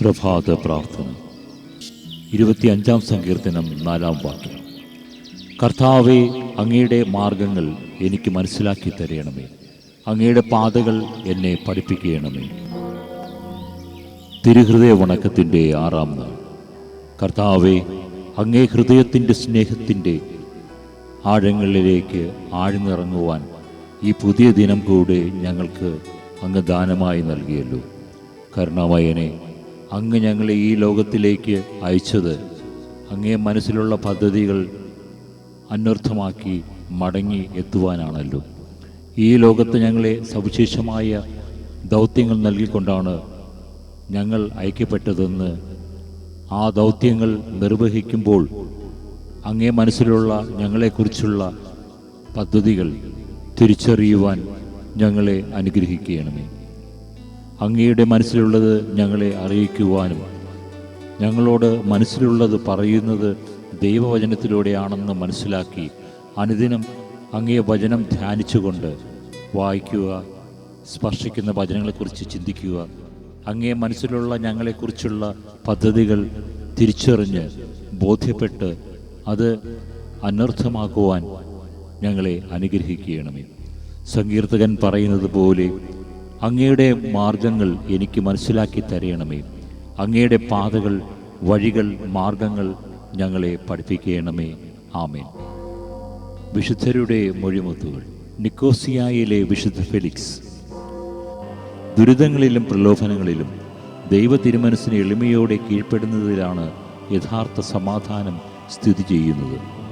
പ്രഭാത പ്രാർത്ഥന. ഇരുപത്തിയഞ്ചാം സങ്കീർത്തനം നാലാം വാക്യം. കർത്താവെ അങ്ങയുടെ മാർഗങ്ങൾ എനിക്ക് മനസ്സിലാക്കി തരണമേ. അങ്ങയുടെ പാതകൾ എന്നെ പഠിപ്പിക്കണമേ. തിരുഹൃദയ വണക്കത്തിന്റെ ആറാം നാൾ. കർത്താവെ അങ്ങേ ഹൃദയത്തിന്റെ സ്നേഹത്തിന്റെ ആഴങ്ങളിലേക്ക് ആഴ്ന്നിറങ്ങുവാൻ ഈ പുതിയ ദിനം കൂടെ ഞങ്ങൾക്ക് അങ്ങ് ദാനമായി നൽകിയല്ലോ. കരുണാമയനെ അങ്ങ് ഞങ്ങളെ ഈ ലോകത്തിലേക്ക് അയച്ചത് അങ്ങേ മനസ്സിലുള്ള പദ്ധതികൾ അന്വർത്ഥമാക്കി മടങ്ങി എത്തുവാനാണല്ലോ. ഈ ലോകത്ത് ഞങ്ങളെ സവിശേഷമായ ദൗത്യങ്ങൾ നൽകിക്കൊണ്ടാണ് ഞങ്ങൾ അയക്കപ്പെട്ടതെന്ന് ആ ദൗത്യങ്ങൾ നിർവഹിക്കുമ്പോൾ അങ്ങേ മനസ്സിലുള്ള ഞങ്ങളെക്കുറിച്ചുള്ള പദ്ധതികൾ തിരിച്ചറിയുവാൻ ഞങ്ങളെ അനുഗ്രഹിക്കണമേ. അങ്ങയുടെ മനസ്സിലുള്ളത് ഞങ്ങളെ അറിയിക്കുവാനും ഞങ്ങളോട് മനസ്സിലുള്ളത് പറയുന്നത് ദൈവവചനത്തിലൂടെയാണെന്ന് മനസ്സിലാക്കി അനുദിനം അങ്ങേ വചനം ധ്യാനിച്ചുകൊണ്ട് വായിക്കുക സ്പർശിക്കുന്ന വചനങ്ങളെക്കുറിച്ച് ചിന്തിക്കുക. അങ്ങേ മനസ്സിലുള്ള ഞങ്ങളെക്കുറിച്ചുള്ള പദ്ധതികൾ തിരിച്ചറിഞ്ഞ് ബോധ്യപ്പെട്ട് അത് അനർത്ഥമാക്കുവാൻ ഞങ്ങളെ അനുഗ്രഹിക്കണമേ. സങ്കീർത്തകൻ പറയുന്നത് പോലെ അങ്ങയുടെ മാർഗങ്ങൾ എനിക്ക് മനസ്സിലാക്കി തരയണമേ അങ്ങയുടെ പാതകൾ വഴികൾ മാർഗങ്ങൾ ഞങ്ങളെ പഠിപ്പിക്കണമേ. ആമേൻ. വിശുദ്ധരുടെ മൊഴിമുത്തുകൾ. നിക്കോസിയായിലെ വിശുദ്ധ ഫെലിക്സ്. ദുരിതങ്ങളിലും പ്രലോഭനങ്ങളിലും ദൈവ തിരുമനസ്സിന് എളിമയോടെ കീഴ്പ്പെടുന്നതിലാണ് യഥാർത്ഥ സമാധാനം സ്ഥിതി ചെയ്യുന്നത്.